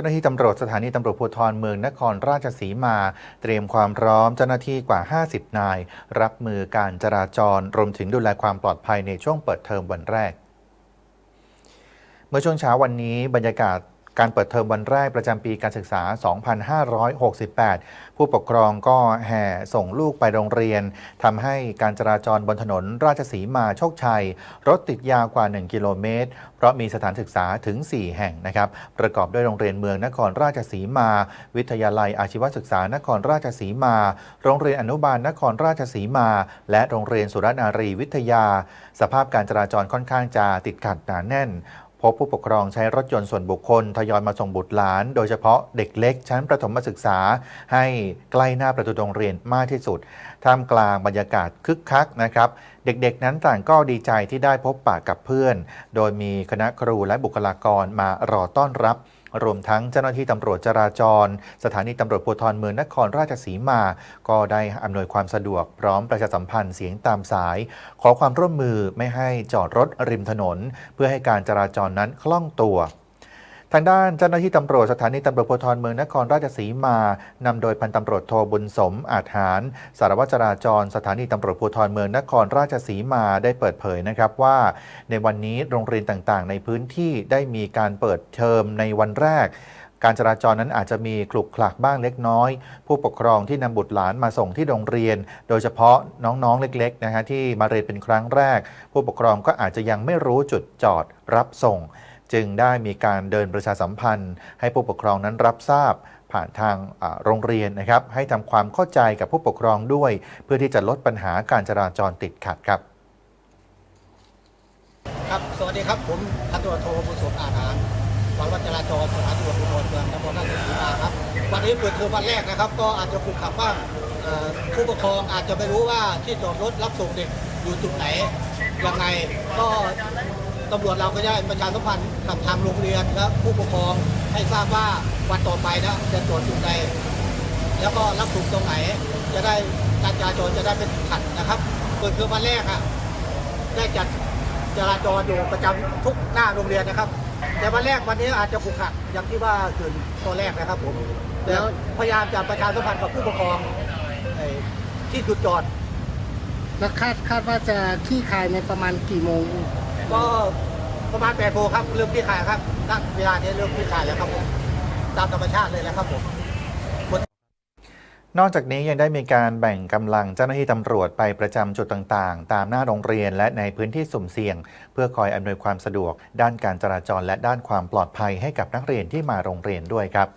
จ้าหน้าที่ตำรวจสถานีตำรวจภูธรเมืองนครราชสีมา เตรียมความพร้อมเจ้าหน้าที่กว่า 50 นาย รับมือการจราจรรวมถึงดูแลความปลอดภัยในช่วงเปิดเทอมวันแรก เมื่อช่วงเช้าวันนี้บรรยากาศ การเปิดเทอมวันแรกประจำปีการศึกษา 2568 ผู้ปกครองก็แห่ส่งลูกไปโรงเรียนทำให้การจราจรบนถนนราชสีมาโชคชัย รถติดยาวกว่า 1 กิโลเมตร เพราะมีสถานศึกษาถึง 4 แห่งนะครับประกอบด้วยโรงเรียนเมืองนครราชสีมา วิทยาลัยอาชีวศึกษานครราชสีมา โรงเรียนอนุบาลนครราชสีมา และโรงเรียนสุรนารีวิทยา สภาพการจราจรค่อนข้างจะติดขัดหนาแน่น พบผู้ปกครองใช้รถยนต์ส่วนบุคคลทยอยมาส่งบุตรหลาน โดยเฉพาะเด็กเล็ก ชั้นประถมศึกษา ให้ใกล้หน้าประตูโรงเรียนมากที่สุด ท่ามกลางบรรยากาศคึกคักนะครับ เด็กๆ นั้นต่างก็ดีใจที่ได้พบปะกับเพื่อน โดยมีคณะครูและบุคลากรมารอต้อนรับ รวมทั้งเจ้าหน้าที่ตำรวจจราจร สถานีตำรวจภูธรเมืองนครราชสีมา ก็ได้อำนวยความสะดวกพร้อมประชาสัมพันธ์เสียงตามสาย ขอความร่วมมือไม่ให้จอดรถริมถนน เพื่อให้การจราจรนั้นคล่องตัว ทางด้านเจ้าหน้าที่ตำรวจสถานีตำรวจภูธรเมืองนครราชสีมานำโดยพันตำรวจโทบุญสมอาจหาร สารวัตรจราจร สถานีตำรวจภูธรเมืองนครราชสีมาได้เปิดเผยนะครับว่า ในวันนี้โรงเรียนต่างๆ ในพื้นที่ได้มีการเปิดเทอมในวันแรกการจราจรนั้นอาจจะมีคลุกคลักบ้างเล็กน้อย ผู้ปกครองที่นำบุตรหลานมาส่งที่โรงเรียน โดยเฉพาะน้องๆเล็กๆนะฮะที่มาเรียนเป็นครั้งแรก ผู้ปกครองก็อาจจะยังไม่รู้จุดจอดรับส่ง จึงได้มีการเดินประชาสัมพันธ์ ให้ผู้ปกครองนั้นรับทราบผ่านทางโรงเรียนนะครับ ให้ทำความเข้าใจกับผู้ปกครองด้วย เพื่อที่จะลดปัญหาการจราจรติดขัดครับ ครับ สวัสดีครับ ผมพันตำรวจโทบุญสมอาหารสารวัตรจราจรสถานีตำรวจภูธรเมืองนครราชสีมาครับ วันนี้เปิดเทอมวันแรกนะครับ ก็อาจจะขุกขับบ้างเอ่อผู้ปกครองอาจจะไม่รู้ว่าที่จอดรถรับส่งเด็กอยู่จุดไหนยังไงก็ ตำรวจเราก็ได้ประชาสัมพันธ์กับทางโรงเรียนและผู้ปกครองให้ทราบว่าวันต่อไปนะจะตรวจจุดใด แล้วก็รับส่งตรงไหน จะได้การจราจรจะได้เป็นขัดนะครับเปิดเทอมวันแรกอะได้จัดจราจรอยู่ประจำทุกหน้าโรงเรียนนะครับ แต่วันแรกวันนี้อาจจะขุกขระอย่างที่ว่าเกิดตอนแรกนะครับผมแล้วพยายามจะประชาสัมพันธ์กับผู้ปกครองที่จุดจอดแล้วคาดคาดว่าจะขี้คายในประมาณกี่โมง ก็ประมาณ8โมงครับเริ่มที่ขายครับณเวลานี้เริ่มที่ขายแล้วครับผมตามธรรมชาติเลยนะครับผมนอกจากนี้ยังได้มีการแบ่งกำลังเจ้าหน้าที่ตำรวจไปประจำจุดต่างๆ ตามหน้าโรงเรียนและในพื้นที่สุ่มเสี่ยง เพื่อคอยอำนวยความสะดวก ด้านการจราจรและด้านความปลอดภัยให้กับนักเรียนที่มาโรงเรียนด้วยครับ